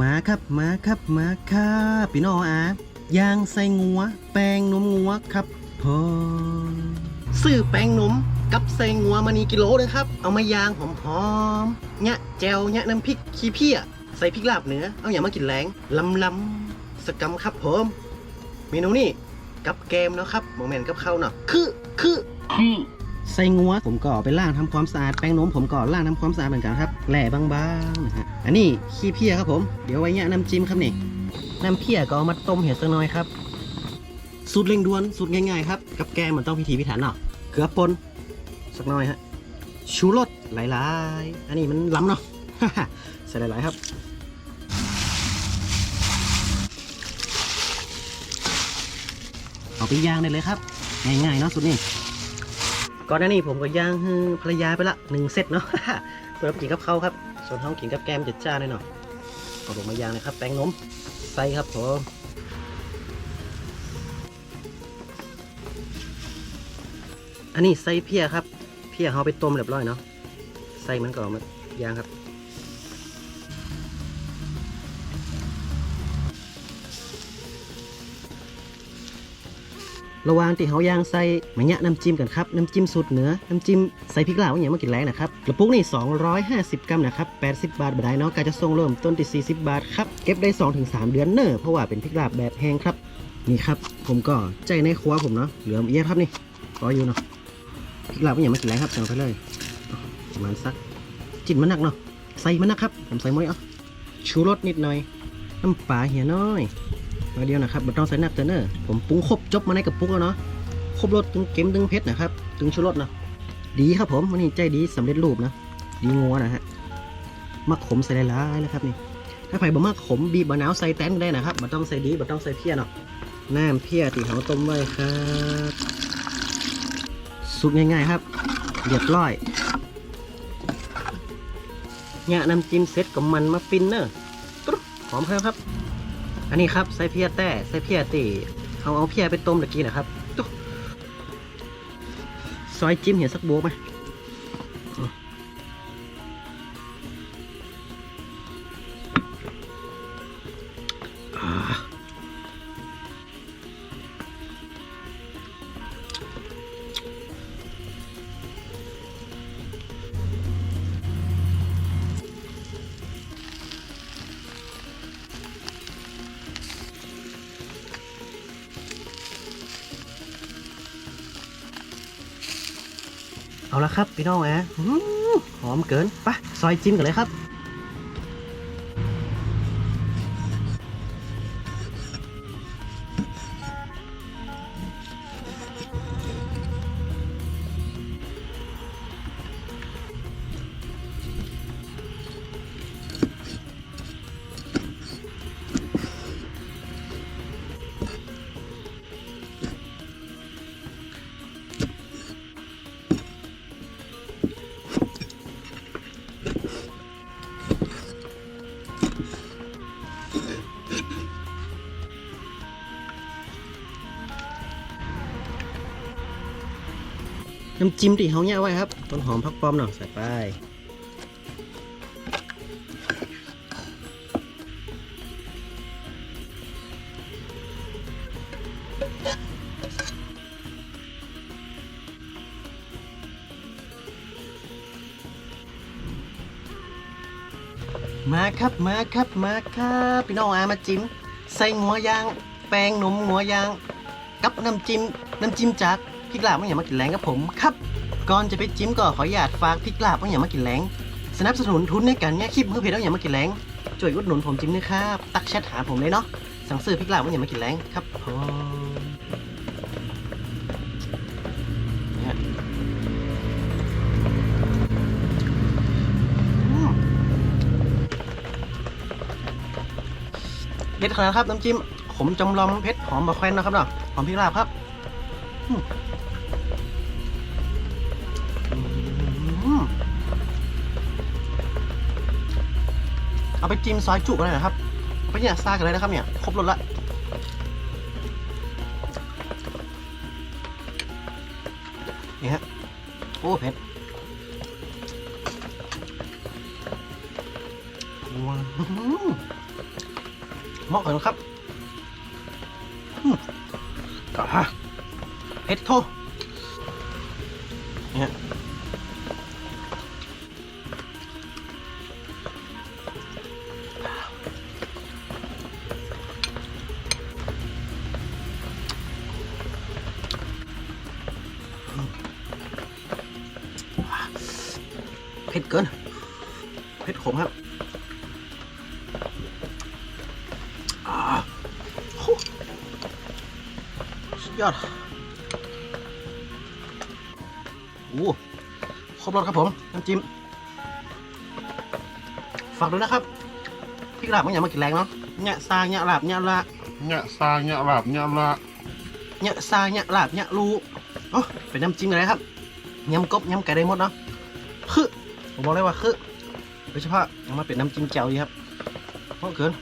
มาครับมาครับมาครับพี่น้องอะยางใส่งัว แป้งนมงัวครับพอซื้อแป้งนมกับใส่งัวมานี่กิโลเลยครับ เอามายางหอมๆเนี่ยแจวเนี่ยน้ำพริกขี้เพี้ยใส่พริกลาบเหนือ เอาอย่ามากินแรงลำลำสกำครับผมเมนูนี้กับแกมนะครับโมเมนต์กับข้าวเนาะคือคือคือ ใส่งัวผมก็เอไปล้างทำความสะอาดแป้งนมผมก็ล้างทำความสะอาดเหมือนกันครับแหล่บางๆนะฮะอันนี้ขี้เพี้ยครับผมเดี๋ยวไว้เนี่ยน้ำจิ้มครับนี่น้ำเพี้ยก็เอามาต้มเห็ดสักหน่อยครับสูตรเร่งด่วนสูตรง่ายๆครับกับแกงมันต้องพิถีพิถันเนาะเกลือป่นสักหน่อยฮะชูรสหลายๆ อันนี้มันล้ำเนาะใส่หลายๆครับเอาไปย่างได้เลยครับ ง่ายๆเนาะสูตรนี้ ก่อนหน้านี้ผมก็ย่างให้ภรรยาไปละหนึ่งเซตเนาะเพื่อกินกับเขาครับ ส่วนท้องกินกับแกมจัดจ้าหน่อยหนาะเอาลงมาย่างนะครับ แป้งนมใส่ครับผมอันนี้ใส่เพียครับ เพียเขาไปต้มเรียบร้อยเนาะใส่มันก่อนมาย่างครับ ระหว่างที่เขาย่างใส่มะยะน้ำจิ้มกันครับน้ำจิ้มสูตรเหนือน้ำจิ้มใส่พริกลาวอย่างมากินแรงนะครับกระปุกนี่ 250 กรัมนะครับ 80 บาทบาทเนาะการจะส่งเริ่มต้นที่ 40 บาทครับเก็บได้ 2-3 เดือนเนอเพราะว่าเป็นพริกลาบแบบแห้งครับนี่ครับผมก็ใจในครัวผมเนาะเหลือเยอียดครับนี่รออยู่เนาะพริกลาบอย่างมากินแรงครับจังไปเลยประมาณสักจิ้นมันหนักเนาะใส่มันหนักครับผมใส่หมดเอะชูรสนิดหน่อยน้ำปลาเหี่ยน้อย มาเดียวนะครับไม่ต้องใส่หนักเตอเนอร์ผมปรุงครบจบมาในกระปุกแล้วเนาะครบรสตึงเค็มตึงเผ็ดนะครับตึงชูรสเนาะดีครับผมวันนี้ใจดีสำเร็จรูปนะดีงัวนะฮะมักขมใส่หลายๆนะครับนี่ถ้าใครบ่มักขมบีบมะนาวใส่แตนก็ได้นะครับบ่ต้องใส่ดีบ่ต้องใส่เพี้ยเนาะน้ำเพี้ยที่เขาต้มไว้ครับสุกง่ายๆครับเรียบร้อยเนี่ยน้ำจิ้มเซ็ตกับมันมาฟินเนอร์ตรุ๊บหอมครับครับ อันนี้ครับใส่เพียแต่ใส่เพียตีเอาเอาเพียไปต้มตะกี้นะครับตุ๊บซอยจิ้มเห็นสักโบกไหมอ่า เอาละครับพี่น้องแอะหอมเกินปะซอยจิ้มกันเลยครับ น้ำจิ้มที่เขาเนี่ยไว้ครับ ต้นหอมพักป้อมหน่อยใส่ไปมาครับมาครับมาครับพี่น้องอามาจิ้มใส่หัวยาง แป้งนมหัวยาง กับน้ำจิ้มน้ำจิ้มจาก พิกลาบไม่อย่ามากินแรงกับผมครับ ก่อนจะไปจิ้มก็ขออนุญาตฝากพิกลาบไม่อย่ามากินแรงสนับสนุนทุนในการเนี่ยคลิปเพื่อเพจเอาอย่ามากินแรงช่วยอุดหนุนผมจิ้มด้วยครับ ตักแชทหาผมเลยเนาะสั่งซื้อพิกลาบไม่อย่ามากินแรงครับผมเนี่ยเด็ดขนาดครับน้ำจิ้มขมจำลอมเผ็ดหอมบะแควนนะครับเนาะหอมพริกลาบครับ เอาไปจิ้มซอยจุกันเลยนะครับเอาไปเนี่ยซากันเลยนะครับเนี่ยครบรสละนี่ฮะโอ้เผ็ดว้าเหมาะกันครับอืมอ่าเผ็ดโทเนี่ย ผ็ดเกิน เผ็ดขมครับอ่าโอ้สุดยอดโอ้ครบรสครับผม น้ำจิ้ม ฝากด้วยนะครับ พริกลาบมันอย่ามากินแรงเนาะเนี่ยซาเนี่ยลาบเนี่ยละ nhạ xa nhạ lạp nhạ lạ เนี่ยซาเนี่ยลาบเนี่ยรูโอ้เป็นน้ำจิ้มอะไรครับยำกบยำไก่ได้หมดเนาะคือ ผมบอกเลยว่าคือโดยเฉพาะเอามาเป็นน้ำจิ้มแจ่วดีครับเพราะเกิน